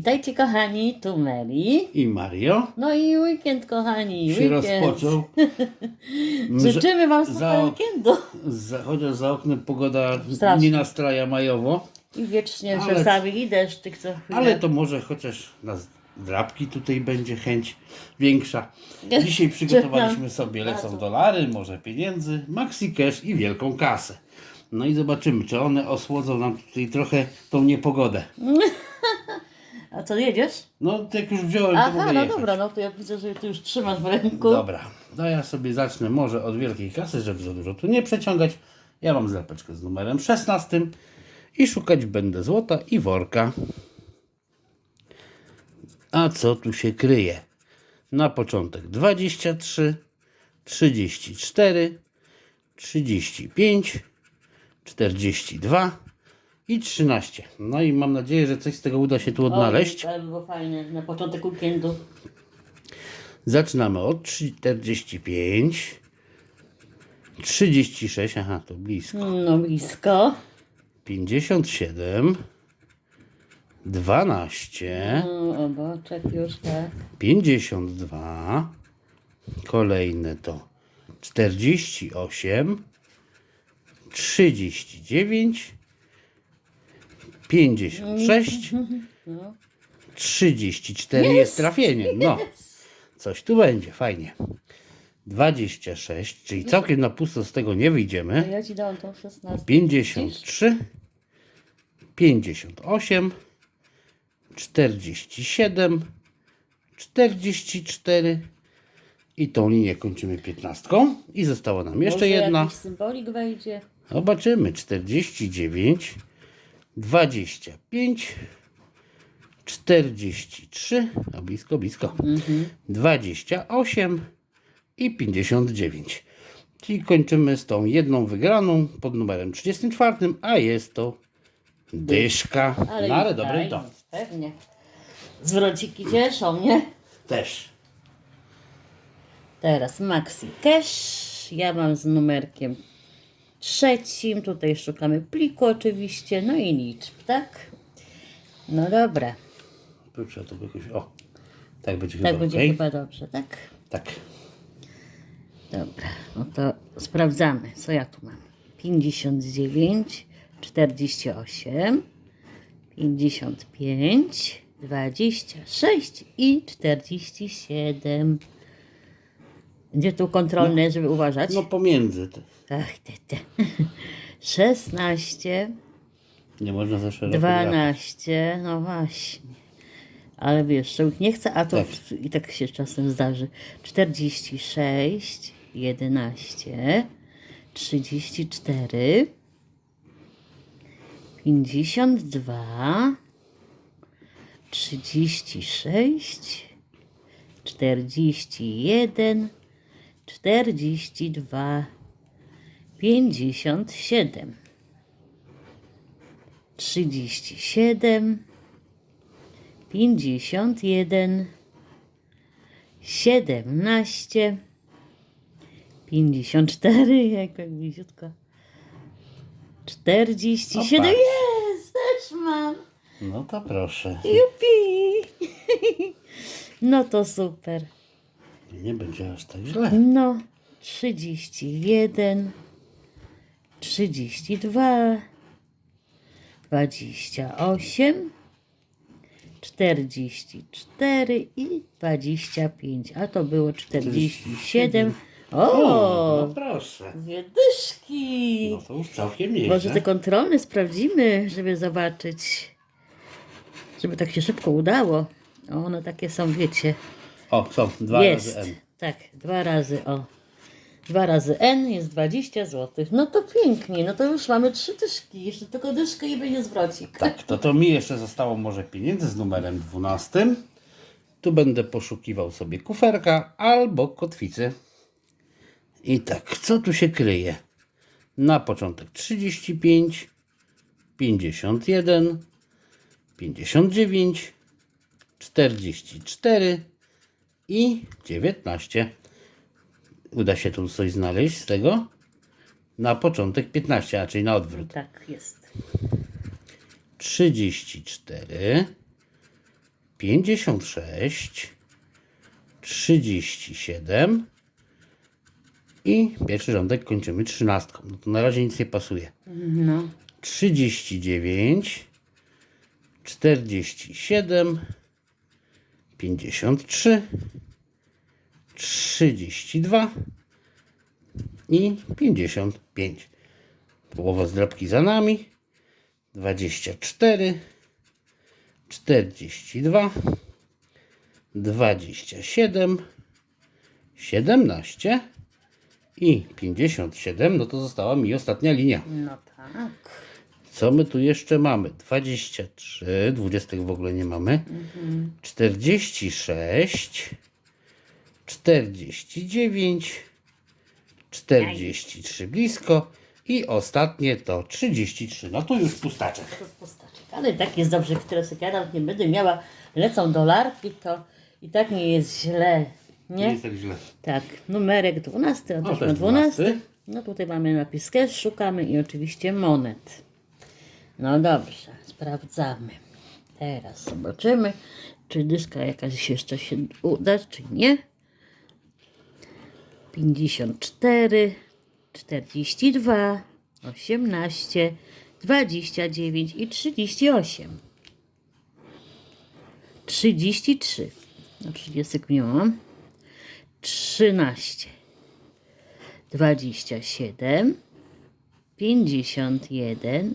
Witajcie kochani, tu Mary. I Mario No i weekend kochani, się weekend. rozpoczął. Życzymy wam super weekendu. Za, chociaż za oknem pogoda Strasznie. nie nastraja majowo, I wiecznie Ale- czasami i deszczyk co chwilę. ale to może chociaż na drapki tutaj będzie chęć większa. Dzisiaj przygotowaliśmy sobie lecą dolary, może pieniędzy, maxi cash i wielką kasę. No i zobaczymy, czy one osłodzą nam tutaj trochę tą niepogodę. A co, jedziesz? No, jak już wziąłem, to Aha, mogę no jechać. dobra, no to ja widzę, że ty już trzymasz w ręku. Dobra, to ja sobie zacznę może od wielkiej kasy, żeby za dużo tu nie przeciągać. Ja mam zlepeczkę z numerem 16 i szukać będę złota i worka. A co tu się kryje? Na początek 23, 34, 35, 42 i 13. No i mam nadzieję, że coś z tego uda się tu odnaleźć. O, ale było fajne, na początek weekendu. Zaczynamy od 45, 36, aha, to blisko, No blisko. 57, 12, No, oboczek już tak. 52, kolejne to 48, 39, 56, 34 jest trafienie. No, coś tu będzie, fajnie. 26, czyli całkiem na pusto z tego nie wyjdziemy. ja ci dałam tą 16. 53, 58, 47, 44 i tą linię kończymy 15 i została nam jeszcze Może jedna. jakiś symbolik wejdzie. Zobaczymy. 49, 25, 43, a blisko, blisko. 28 i 59. Czyli kończymy z tą jedną wygraną pod numerem 34, a jest to dyszka. Ale, no, ale i to. Pewnie. Zwrociki cieszą, nie? Też. Teraz Maxi Cash. Ja mam z numerkiem trzecim. Tutaj szukamy pliku oczywiście. No i liczb, tak? No dobra. Trzeba to jakoś. O, tak będzie Tak chyba. będzie okej? chyba dobrze, tak? Tak. Dobra. No to sprawdzamy. Co ja tu mam? 59, 48, 55, 26 i 47. Gdzie tu kontrolne, żeby uważać? No pomiędzy. Te. Ach, te, te. 16, Nie można za szeroko. grać. 12, no właśnie. Ale wiesz, człowiek nie chce, a to Tak. w, i tak się czasem zdarzy. 46, 11, 34, 52, 36, 41, 42, 57, 37, 51, 17, 54, jak tak bliziutko, 47, Opa. jest, też mam, No to proszę. jupi, no to super, Nie będzie aż tak źle. no, 31, 32, 28, 44 i 25, a to było 47. O, O, no proszę. dwie dyszki. No to już całkiem Może nieźle. te kontrolne sprawdzimy, żeby zobaczyć, żeby tak się szybko udało. O, one takie są, wiecie. O, są dwa jest. razy N. Tak, dwa razy o. Dwa razy N jest 20 zł. No to pięknie, no to już mamy trzy dyszki. Jeszcze tylko dyszkę i będzie zwrocik. Tak, to to mi jeszcze zostało może pieniędzy z numerem 12. Tu będę poszukiwał sobie kuferka albo kotwicy. I tak, co tu się kryje? Na początek 35, 51, 59, 44 i 19. Uda się tu coś znaleźć z tego? Na początek 15, a czyli na odwrót. Tak, jest. 34, 56, 37 i pierwszy rządek kończymy trzynastką. No to na razie nic nie pasuje. No. 39, 47, 53, 32 i 55. Połowa zdrabki za nami. 24, 42, 27, 17 i 57. No to została mi ostatnia linia. No tak. Co my tu jeszcze mamy? 23, 20 w ogóle nie mamy. 46, 49, 43 blisko i ostatnie to 33. No tu już pustaczek. To jest postaczek. Ale i tak jest dobrze, które sobie ja nawet nie będę miała. Lecą dolarki, to i tak nie jest źle. Nie Nie? jest tak źle. Tak, numerek 12, No, też na 12. 12. No tutaj mamy napis cash, szukamy i oczywiście monet. No dobrze, sprawdzamy. Teraz zobaczymy, czy dyska jakaś jeszcze się uda, czy nie. 54, 42, 18, 29 i 38. 33. No 30 nie mam. 13, 27, 51,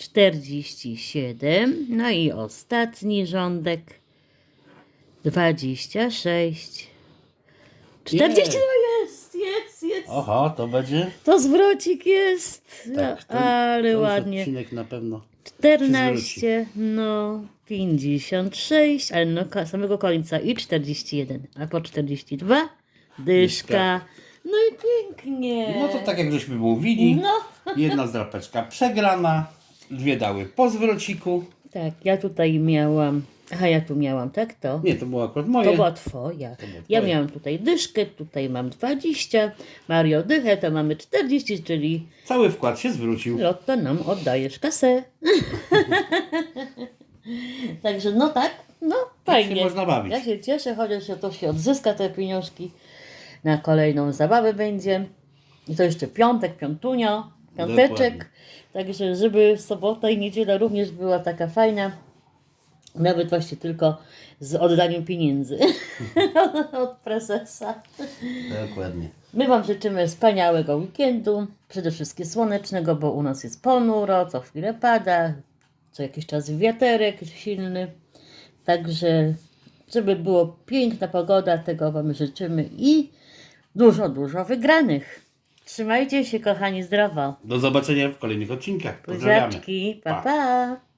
47, no i ostatni rządek 26, 42 jest, jest, jest. Oho, to będzie. To zwrocik jest, Tak, ten, ale ten ładnie. odcinek na pewno. 14, no 56, ale no samego końca i 41, a po 42 dyszka. No i pięknie. No to tak jak żeśmy mówili, No. jedna zdrapeczka przegrana, dwie dały po zwrociku. Tak, ja tutaj miałam, aha ja tu miałam, tak to? Nie, to było akurat To moje. była twoja. było Ja twoje. miałam tutaj dyszkę, tutaj mam 20, Mario dychę, to mamy 40, czyli Cały wkład się zwrócił. Lotto nam oddajesz kasę. Także no tak, no fajnie. się można bawić. Ja się cieszę, chociaż się to się odzyska te pieniążki na kolejną zabawę będzie. I to jeszcze piątek, piątunio, piąteczek. Dokładnie. Także żeby sobota i niedziela również była taka fajna. Nawet właśnie tylko z oddaniem pieniędzy od prezesa. Dokładnie. My Wam życzymy wspaniałego weekendu, przede wszystkim słonecznego, bo u nas jest ponuro, co chwilę pada, co jakiś czas wiaterek silny. Także, żeby było piękna pogoda, tego Wam życzymy i dużo, dużo wygranych. Trzymajcie się, kochani, zdrowo. Do zobaczenia w kolejnych odcinkach. Pozdrawiamy. Buziaczki, pa Pa. pa.